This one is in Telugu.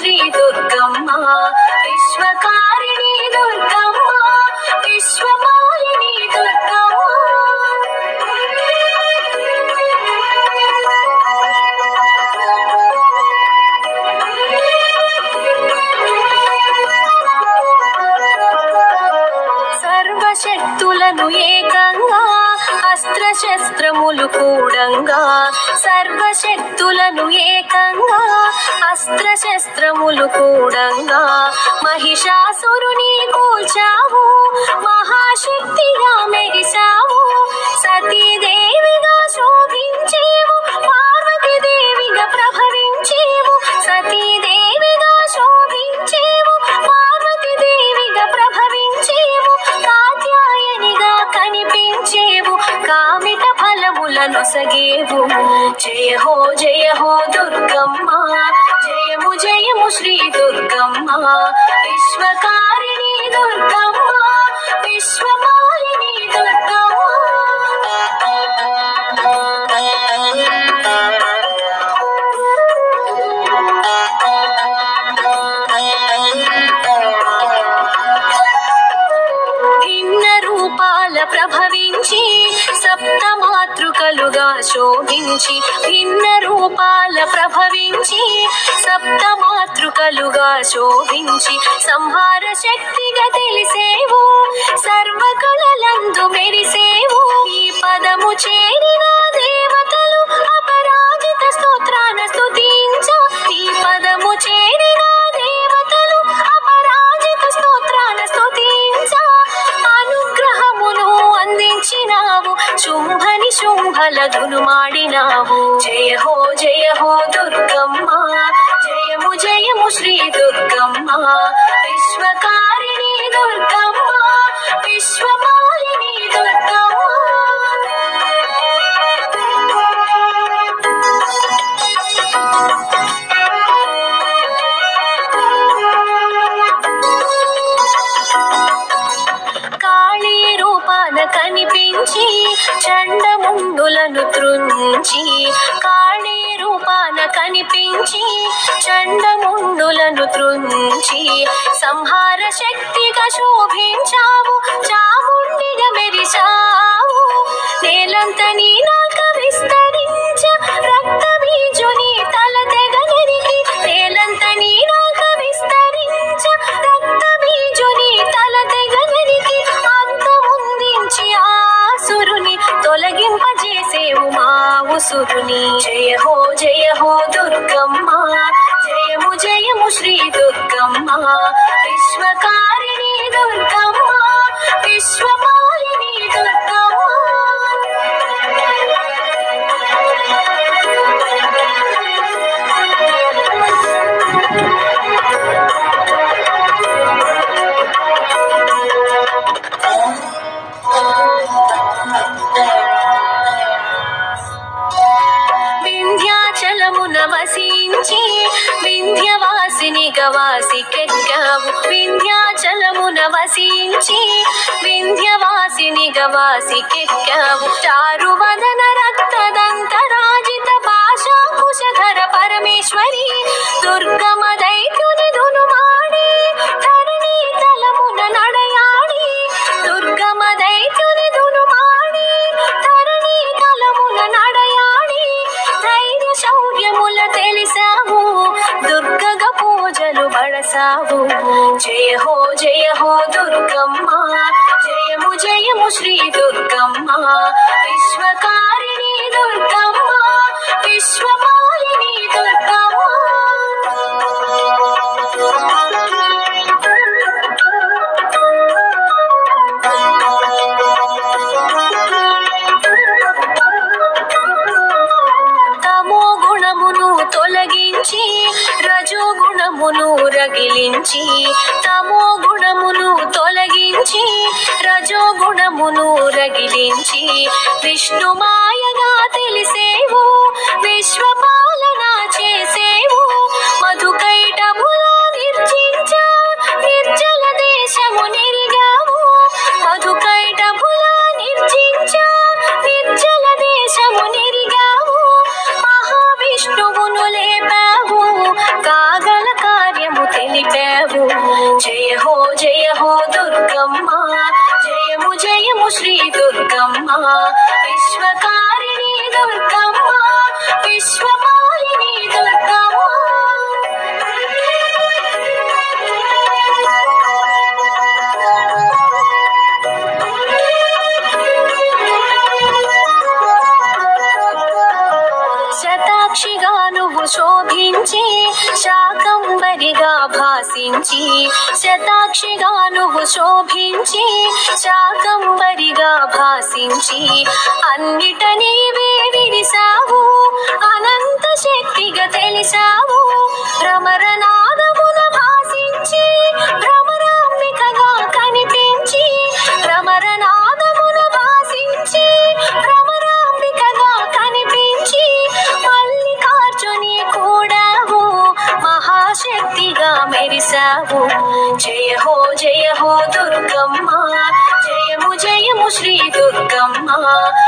శ్రీ దుర్గమ్మ. విశ్వకారిణి దుర్గమ్మ. విశ్వమాలిని దుర్గమ్మ. సర్వశక్తులను ఏకంగా అస్త్రశస్త్రములు కూడంగా సర్వశక్తులను ఏకంగా అస్త్ర శస్త్రములు కూడంగా మహిషాసురుని కూల్చావు మహాశక్తి నొసగేవు సగేవు జయ హో జయ హో దుర్గమ్మ. జయము జయము శ్రీ దుర్గమ్మ. విశ్వకారిణి దుర్గమ్మ. శోభించి భిన్న రూపాల ప్రభవించి సప్త మాతృకలుగా శోభించి సంహార శక్తిగా తెలిసేవు సర్వకళలందు మెరిసేవు ఈ పదము చే శుంభని మాడినావు. జయ హో జయ హో దుర్గమ్మ. జయము జయము శ్రీ దుర్గమ్మ. విశ్వకారిణి దుర్గమ్మ. త్రుంచి సంహార శక్తిగా శోభించావు చాముండిగా మెరిచావు నేలంత నీ నాక విస్తరించ రక్త బీజుని తల తెగలికి నేలంత నీ నాక విస్తరించ రక్త బీజుని తల తెగనరికి అంతముందించి ఆసురుని తొలగింపజేసేవు మా ఉసురుని. జయ హో జయ హో దుర్గమ్మ జయము జయము శ్రీ దుర్గమ్మ. విశ్వకారిణి దుర్గమ్మ. విశ్వమా గవాసి వింధ్యాచలమున వసించి వింధ్యవాసిని గవాసి చారువదన చారు వదన రక్తదంతరాజిత భాషా కుశధర పరమేశ్వరి దుర్గం బడసావు జయ హో జయ హో దుర్గమ్మ. జయము జయము శ్రీ దుర్గమ్మ. విశ్వకారిణి దుర్గమ్మ. రగిలించి తమో గుణమును తొలగించి రజో గుణమును రగిలించి విష్ణు మాయగా తెలిసేవు విశ్వపాలన తెలిపావు జయ హో జయ హో దుర్గమ్మ. జయము జయము శ్రీ దుర్గమ్మ. విశ్వకారిణి దుర్గమ్మ. సాక్షిగా నువ్వు శోభించి శాకంబరిగా భాసించి శతాక్షిగా నువ్వు శోభించి శాకంబరిగా భాసించి అన్నిటనీ Bye.